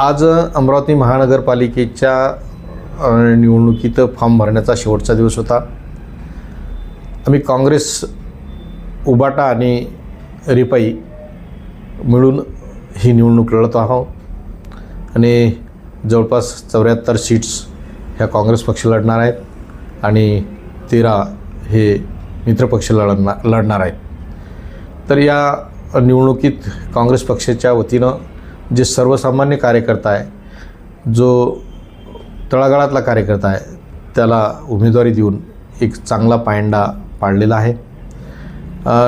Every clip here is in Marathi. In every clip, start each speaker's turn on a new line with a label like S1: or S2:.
S1: आज अमरावती महानगरपालिकेच्या निवडणुकीत फॉर्म भरण्याचा शेवटचा दिवस होता. आम्ही काँग्रेस उबाटा आणि रिपाई मिळून ही निवडणूक लढत आहोत. आणि जवळपास चौऱ्याहत्तर सीट्स ह्या काँग्रेस पक्ष लढणार आहेत आणि तेरा हे मित्रपक्ष लढणार लढणार आहेत. तर या निवडणुकीत काँग्रेस पक्षाच्या वतीनं जे सर्वसामान्य कार्यकर्ता आहे जो तळागाळातला कार्यकर्ता आहे त्याला उमेदवारी देऊन एक चांगला पायंडा पाडलेला आहे.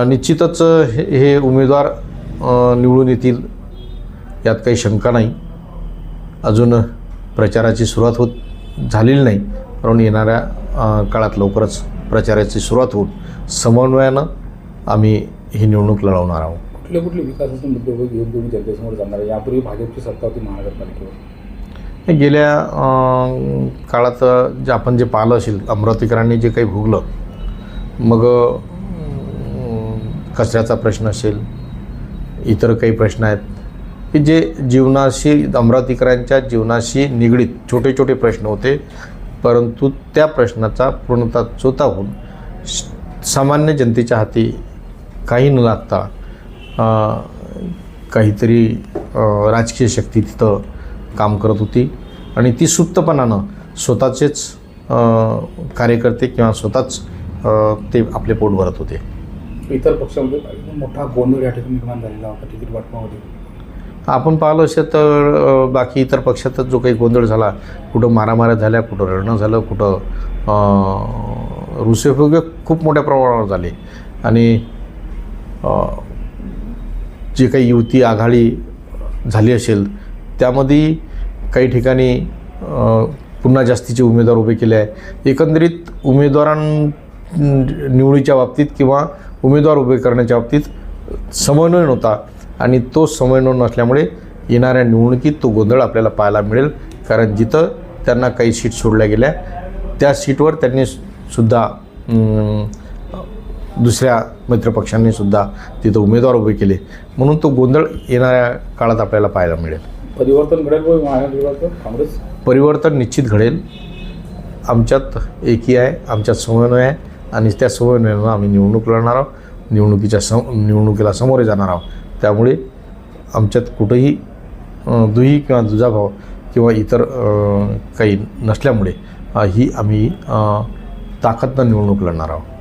S1: निश्चितच हे हे उमेदवार निवडून येतील यात काही शंका नाही. अजून प्रचाराची सुरुवात होत झालेली नाही म्हणून येणाऱ्या काळात लवकरच प्रचाराची सुरुवात होऊन समन्वयानं आम्ही ही निवडणूक लढवणार आहोत.
S2: कुठले कुठले विकासाचे मुद्दे घेऊन तुम्ही जनतेसमोर जाणार आहे. यापूर्वी भाजपची सत्ता होती महानगरपालिकेवर
S1: गेल्या काळात जे आपण जे पाहिलं असेल अमरावतीकरांनी जे काही भोगलं मग कचऱ्याचा प्रश्न असेल इतर काही प्रश्न आहेत की जे जीवनाशी अमरावतीकरांच्या जीवनाशी निगडीत छोटे छोटे प्रश्न होते परंतु त्या प्रश्नाचा पूर्णतः चोता होऊन सामान्य जनतेच्या हाती काही न लागता काहीतरी राजकीय शक्ती तिथं काम करत होती. आणि ती सुप्तपणानं स्वतःचेच कार्यकर्ते किंवा स्वतःच ते आपले पोट भरत होते.
S2: इतर पक्षामध्ये मोठा गोंधळ या ठिकाणी निर्माण झालेला होता तिकीट वाटपामध्ये.
S1: आपण पाहिलं असेल तर बाकी इतर पक्षातच जो काही गोंधळ झाला कुठं मारामाऱ्या झाल्या कुठं रडणं झालं कुठं रुसेफुगे खूप मोठ्या प्रमाणावर झाले. आणि जे काही युती आघाडी झाली असेल त्यामध्ये काही ठिकाणी पुन्हा जास्तीचे उमेदवार उभे केले आहे एकंदरीत उमेदवारां निवडीच्या बाबतीत किंवा उमेदवार उभे करण्याच्या बाबतीत समन्वय नव्हता आणि तो समन्वय नसल्यामुळे येणाऱ्या निवडणुकीत तो गोंधळ आपल्याला पाहायला मिळेल. कारण जिथं त्यांना काही सीट सोडल्या गेल्या त्या सीटवर त्यांनी सुद्धा दुसऱ्या मित्रपक्षांनी सुद्धा तिथं उमेदवार उभे केले. म्हणून तो गोंधळ येणाऱ्या काळात आपल्याला पाहायला मिळेल.
S2: परिवर्तन घडेल काँग्रेस?
S1: परिवर्तन निश्चित घडेल. आमच्यात एकी आहे आमच्यात समन्वय आहे आणि त्या समन्वयानं आम्ही निवडणूक लढणार आहोत. निवडणुकीच्या सम निवडणुकीला सामोरे जाणार आहोत. त्यामुळे आमच्यात कुठंही दुही किंवा दुजाभाव किंवा इतर काही नसल्यामुळे ही आम्ही ताकदनं निवडणूक लढणार आहोत.